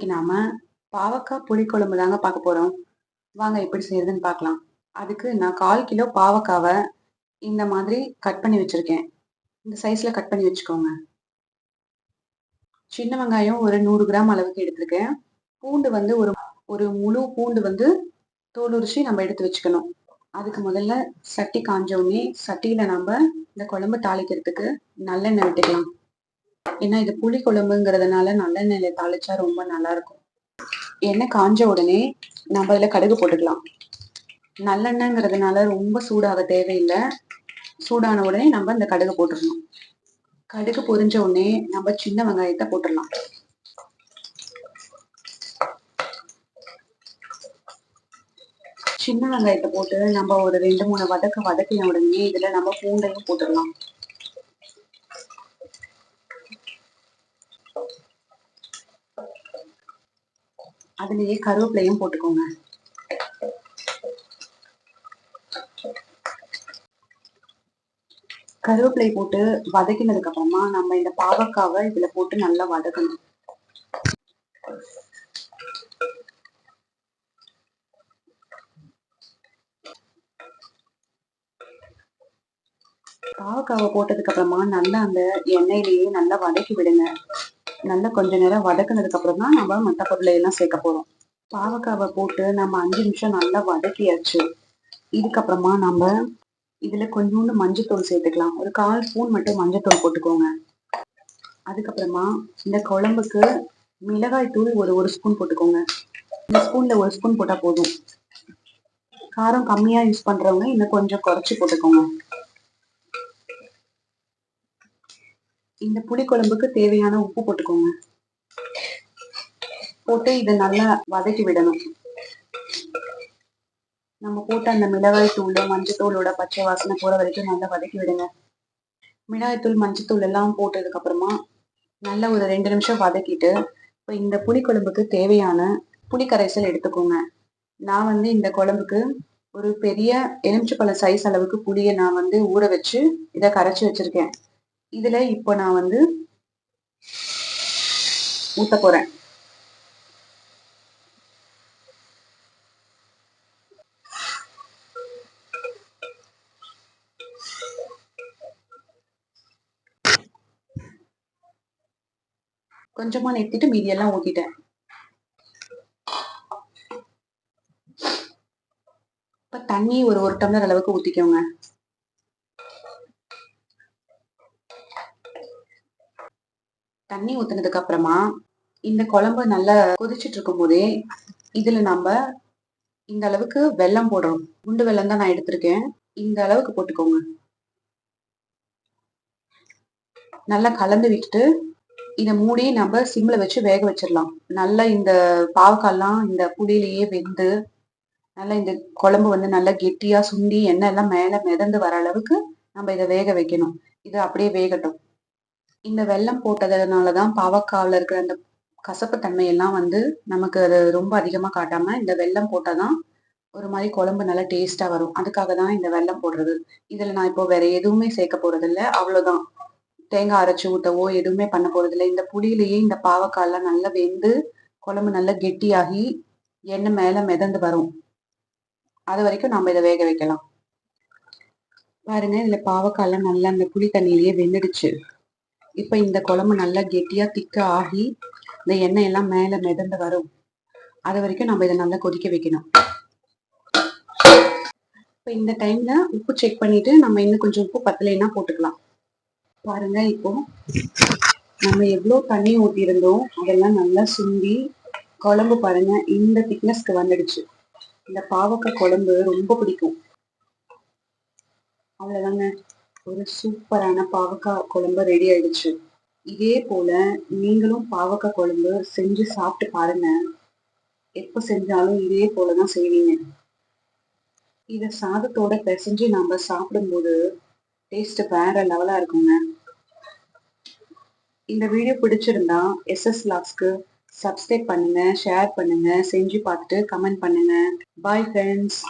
இன்னைக்கு நாம பாவக்காய் புளிக்குழம்பு தாங்க பார்க்க போறோம். வாங்க எப்படி செய்யறதுன்னு பார்க்கலாம். அதுக்கு நான் கால் கிலோ பாவக்காவை இந்த மாதிரி கட் பண்ணி வச்சிருக்கேன். இந்த சைஸ்ல கட் பண்ணி வச்சுக்கோங்க. சின்ன வெங்காயம் ஒரு நூறு கிராம் அளவுக்கு எடுத்திருக்கேன். பூண்டு வந்து ஒரு ஒரு முழு பூண்டு வந்து தோல் உரிச்சு நம்ம எடுத்து வச்சுக்கணும். அதுக்கு முதல்ல சட்டி காஞ்ச உடனே சட்டியில நம்ம இந்த குழம்பு தாளிக்கிறதுக்கு நல்லெண்ணெய் விட்டுக்கலாம். ஏன்னா இது புளி குழம்புங்கிறதுனால நல்லெண்ணெயில தாளிச்சா ரொம்ப நல்லா இருக்கும் எண்ணெய் காஞ்ச உடனே நம்ம அதில் கடுகு போட்டுக்கலாம். நல்லெண்ணெய்ங்கிறதுனால ரொம்ப சூடாக தேவையில்லை. சூடான உடனே நம்ம இந்த கடுகு போட்டுடணும் கடுகு பொரிஞ்ச உடனே நம்ம சின்ன வெங்காயத்தை போட்டுடலாம் சின்ன வெங்காயத்தை போட்டு நம்ம ஒரு ரெண்டு மூணு வதக்க வதக்கின உடனே இதுல நம்ம பூண்டையும் போட்டுடலாம் அதுலயே கருவேப்பிலையும் போட்டுக்கோங்க. கருவேப்பிலை போட்டு வதக்கினதுக்கு அப்புறமா நம்ம இந்த பாவக்காவை இதுல போட்டு நல்லா வதக்கணும். பாவக்காவை போட்டதுக்கு அப்புறமா நல்லா அந்த எண்ணெயிலேயே நல்லா வதக்கி விடுங்க. நல்லா கொஞ்ச நேரம் வதக்குனதுக்கப்புறம் தான் நம்ம மற்ற பொருளை எல்லாம் சேர்க்க போறோம். பாவக்காவை போட்டு நம்ம அஞ்சு நிமிஷம் நல்லா வதக்கியாச்சு. இதுக்கப்புறமா நம்ம இதுல கொஞ்சோண்டு மஞ்சத்தூள் சேர்த்துக்கலாம். ஒரு கால் ஸ்பூன் மட்டும் மஞ்சத்தூள் போட்டுக்கோங்க. அதுக்கப்புறமா இந்த குழம்புக்கு மிளகாய் தூள் ஒரு ஒரு ஸ்பூன் போட்டுக்கோங்க. இந்த ஸ்பூன்ல ஒரு ஸ்பூன் போட்டா போதும். காரம் கம்மியா யூஸ் பண்றவங்க இன்னும் கொஞ்சம் குறைச்சி போட்டுக்கோங்க. இந்த புளிக்குழம்புக்கு தேவையான உப்பு போட்டுக்கோங்க. போட்டு இதை நல்லா வதக்கி விடணும். நம்ம போட்ட அந்த மிளகாய் தூள் மஞ்சத்தூளோட பச்சை வாசனை போற வரைக்கும் நல்லா வதக்கி விடுங்க. மிளகாய்த்தூள் மஞ்சத்தூள் எல்லாம் போட்டதுக்கு அப்புறமா நல்லா ஒரு ரெண்டு நிமிஷம் வதக்கிட்டு இப்போ இந்த புளிக்குழம்புக்கு தேவையான புளிக்கரைசல் எடுத்துக்கோங்க. நான் வந்து இந்த குழம்புக்கு ஒரு பெரிய எலுமிச்சப்பழ சைஸ் அளவுக்கு புளியை நான் வந்து ஊற வச்சு இதை கரைச்சி வச்சிருக்கேன். இதுல இப்போ நான் வந்து ஊத்த போறேன். கொஞ்சமா நிறுத்திட்டு மீதியெல்லாம் ஊத்திட்டேன். இப்ப தண்ணி ஒரு ஒரு டம்ளர் அளவுக்கு ஊத்திக்கோங்க. தண்ணி ஊத்துனதுக்கு அப்புறமா இந்த குழம்பு நல்லா கொதிச்சுட்டு இருக்கும் போதே இதுல நம்ம இந்த அளவுக்கு வெல்லம் போடுறோம். குண்டு வெல்லம் தான் நான் எடுத்திருக்கேன். இந்த அளவுக்கு போட்டுக்கோங்க. நல்லா கலந்து விட்டுட்டு இதை மூடி நம்ம சிம்ல வச்சு வேக வச்சிடலாம். நல்லா இந்த பாவக்காய்லாம் இந்த புளியிலேயே வெந்து நல்லா இந்த குழம்பு வந்து நல்லா கெட்டியா சுண்டி எண்ணெய் எல்லாம் மேல மிதந்து வர அளவுக்கு நம்ம இதை வேக வைக்கணும். இது அப்படியே வேகட்டும். இந்த வெல்லம் போட்டதுனாலதான் பாவக்காவில் இருக்கிற அந்த கசப்பு தன்மையெல்லாம் வந்து நமக்கு அது ரொம்ப அதிகமாக காட்டாமல் இந்த வெல்லம் போட்டாதான் ஒரு மாதிரி குழம்பு நல்லா டேஸ்ட்டாக வரும். அதுக்காக தான் இந்த வெல்லம் போடுறது. இதில் நான் இப்போ வேற எதுவுமே சேர்க்க போகிறதில்ல அவ்வளோதான் தேங்காய் அரைச்சி ஊட்டவோ எதுவுமே பண்ண போகிறதில்ல இந்த புளியிலேயே இந்த பாவக்காயெல்லாம் நல்லா வெந்து குழம்பு நல்லா கெட்டியாகி எண்ணெய் மேலே மிதந்து வரும். அது வரைக்கும் நம்ம இதை வேக வைக்கலாம். பாருங்க இதில் பாவக்காய்லாம் நல்லா அந்த புளி தண்ணியிலேயே வெந்துடுச்சு. இப்ப இந்த குழம்பு நல்லா கெட்டியா திக்க ஆகி இந்த எண்ணெய் எல்லாம் மேல மிதந்து வரும். அது வரைக்கும் நம்ம இதை நல்லா கொதிக்க வைக்கணும். இப்ப இந்த டைம்ல உப்பு செக் பண்ணிட்டு நம்ம இன்னும் கொஞ்சம் உப்பு பத்தலைன்னா போட்டுக்கலாம். பாருங்க இப்போ நம்ம எவ்வளவு தண்ணி ஊற்றிருந்தோம் அதெல்லாம் நல்லா சுண்டி குழம்பு பாருங்க இந்த திக்னஸ்க்கு வந்துடுச்சு. இந்த பாவக்காய் குழம்பு ரொம்ப பிடிக்கும். அவ்வளவுதாங்க. ஒரு சூப்பரான பாவக்காய் குழம்பு ரெடி ஆயிடுச்சு. இதே போல நீங்களும் பாவக்காய் குழம்பு செஞ்சு சாப்பிட்டு பாருங்க. எப்ப செஞ்சாலும் இதே போலதான் செய்வீங்க. இத சாதத்தோட பிசைஞ்சு நம்ம சாப்பிடும்போது டேஸ்ட் வேற லெவலா இருக்குங்க. இந்த வீடியோ பிடிச்சிருந்தா எஸ்எஸ் லாக்ஸ்க்கு சப்ஸ்கிரைப் பண்ணுங்க ஷேர் பண்ணுங்க செஞ்சு பார்த்துட்டு கமெண்ட் பண்ணுங்க. Bye friends